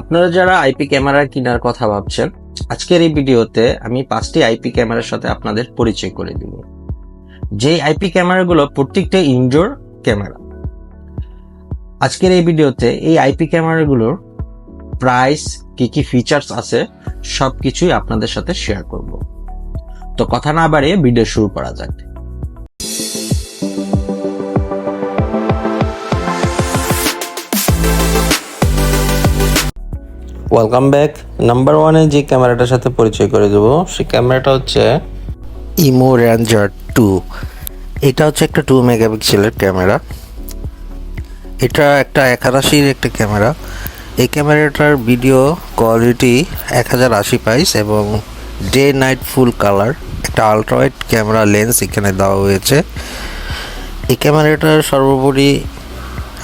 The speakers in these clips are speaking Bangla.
আপনারা যারা আইপি ক্যামেরা কেনার কথা ভাবছেন, আজকের এই ভিডিওতে আমি পাঁচটি আইপি ক্যামেরার সাথে আপনাদের পরিচয় করে দিব। যে আইপি ক্যামেরাগুলো প্রত্যেকটা ইনডোর ক্যামেরা। আজকের এই ভিডিওতে এই আইপি ক্যামেরাগুলোর প্রাইস কি কি ফিচার্স আছে, সবকিছুই আপনাদের সাথে শেয়ার করব। তো কথা না বাড়িয়ে ভিডিও শুরু করা যাক। ওয়েলকাম ব্যাক নাম্বার ওয়ানে যে ক্যামেরাটার সাথে পরিচয় করে দেব, সেই ক্যামেরাটা হচ্ছে ইমো রেঞ্জার টু এটা হচ্ছে একটা টু মেগাপিক্সেলের ক্যামেরা। এটা একটা এক একাশির একটা ক্যামেরা। এই ক্যামেরাটার ভিডিও কোয়ালিটি এক হাজার আশি পাইস এবং ডে নাইট ফুল কালার একটা আলট্রাওয়াইড ক্যামেরা লেন্স এখানে দেওয়া হয়েছে। এই ক্যামেরাটার সর্বোপরি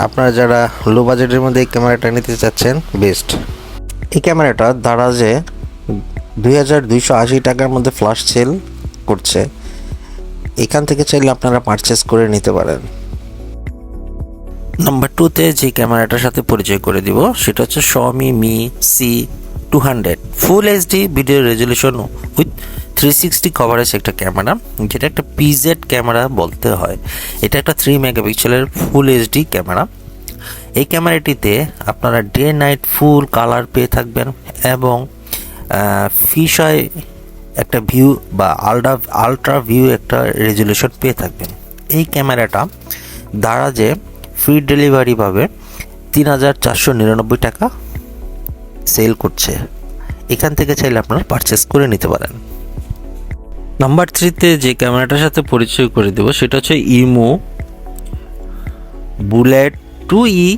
আপনারা যারা লো বাজেটের মধ্যে এই ক্যামেরাটা নিতে চাচ্ছেন বেস্ট এই ক্যামেরাটা দারাজে দুই হাজার দুইশো আশি টাকার মধ্যে ফ্লাশ সেল করছে, এখান থেকে চাইলে আপনারা পারচেস করে নিতে পারেন। নাম্বার টুতে যে ক্যামেরাটার সাথে পরিচয় করে দিব, সেটা হচ্ছে Xiaomi Mi C two hundred full HD video resolution with three sixty coverage একটা ক্যামেরা, যেটা একটা পিজেড ক্যামেরা বলতে হয়। এটা একটা থ্রি মেগাপিক্সেলের ফুল এইচডি ক্যামেরা। এই ক্যামেরাটিতে আপনারা ডে নাইট ফুল কালার পেয়ে থাকবেন এবং ফিশ হয় একটা ভিউ বা আলট্রা আলট্রা ভিউ একটা রেজলিউশন পেয়ে থাকবেন। এই ক্যামেরাটা দ্বারা যে ফ্রি ডেলিভারি পাবে তিন হাজার চারশো নিরানব্বই টাকা সেল করছে। এখান থেকে চাইলে আপনারা পারচেস করে নিতে পারেন। নাম্বার থ্রিতে যে ক্যামেরাটার সাথে পরিচয় করে দেবো, সেটা হচ্ছে ইমো বুলেট টু ই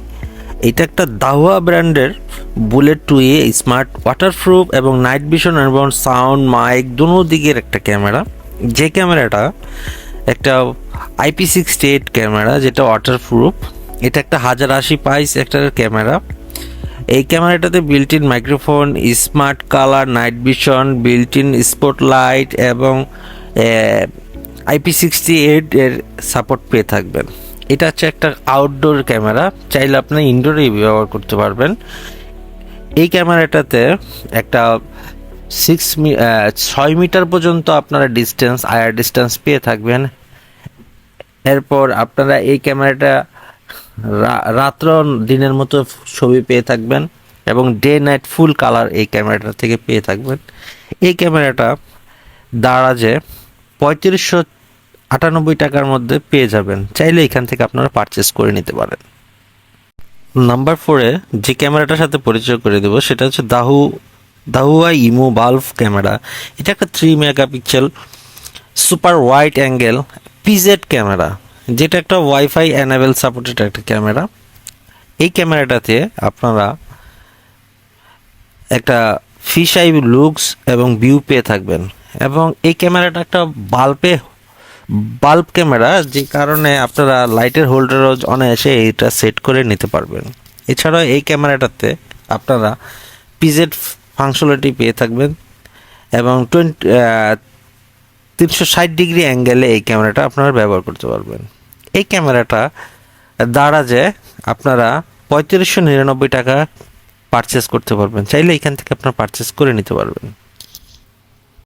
এটা একটা দাওয়া ব্র্যান্ডের bullet two E smart waterproof এবং নাইট ভিশন এবং সাউন্ড মাইক দুনো দিকের একটা ক্যামেরা। যে ক্যামেরাটা একটা আইপি সিক্সটি এইট ক্যামেরা, যেটা ওয়াটারপ্রুফ এটা একটা হাজার আশি পাইস একটা ক্যামেরা। এই ক্যামেরাটাতে built in microphone smart colour night vision built in spotlight এবং আইপি সিক্সটি এইট এর সাপোর্ট পেয়ে থাকবেন। এটা হচ্ছে একটা আউটডোর ক্যামেরা চাইলে আপনি ইনডোরেই ব্যবহার করতে পারবেন। এই ক্যামেরাটাতে একটা সিক্স মি ছয় মিটার পর্যন্ত আপনারা ডিস্টেন্স আয়ার ডিস্টেন্স পেয়ে থাকবেন। এরপর আপনারা এই ক্যামেরাটা রাত্র দিনের মতো ছবি পেয়ে থাকবেন এবং ডে নাইট ফুল কালার এই ক্যামেরাটা থেকে পেয়ে থাকবেন। এই ক্যামেরাটা দারাজে পঁয়ত্রিশশো আটানব্বই টাকার মধ্যে পেয়ে যাবেন। চাইলে এখান থেকে আপনারা পারচেস করে নিতে পারেন। নাম্বার ফোরে যে ক্যামেরাটার সাথে পরিচয় করে দেবো, সেটা হচ্ছে দাহু, দাহুয়া ইমো বাল্ব ক্যামেরা। এটা একটা three megapixel super wide angle PZ camera, যেটা একটা ওয়াইফাই অ্যানাবেল সাপোর্টেড একটা ক্যামেরা। এই ক্যামেরাটাতে আপনারা একটা ফিশ আই লুকস এবং ভিউ পেয়ে থাকবেন। এবং এই ক্যামেরাটা একটা বাল্বে বাল্ব ক্যামেরা যে কারণে আপনারা লাইটের হোল্ডারও অনায়াসে এটা সেট করে নিতে পারবেন। এছাড়াও এই ক্যামেরাটাতে আপনারা পিজেড ফাংশনালিটি পেয়ে থাকবেন এবং টোয়েন্টি তিনশো ষাট ডিগ্রি অ্যাঙ্গেলে এই ক্যামেরাটা আপনারা ব্যবহার করতে পারবেন। এই ক্যামেরাটা দ্বারা যে আপনারা পঁয়ত্রিশশো নিরানব্বই টাকা পারচেস করতে পারবেন। চাইলে এখান থেকে আপনারা পারচেস করে নিতে পারবেন।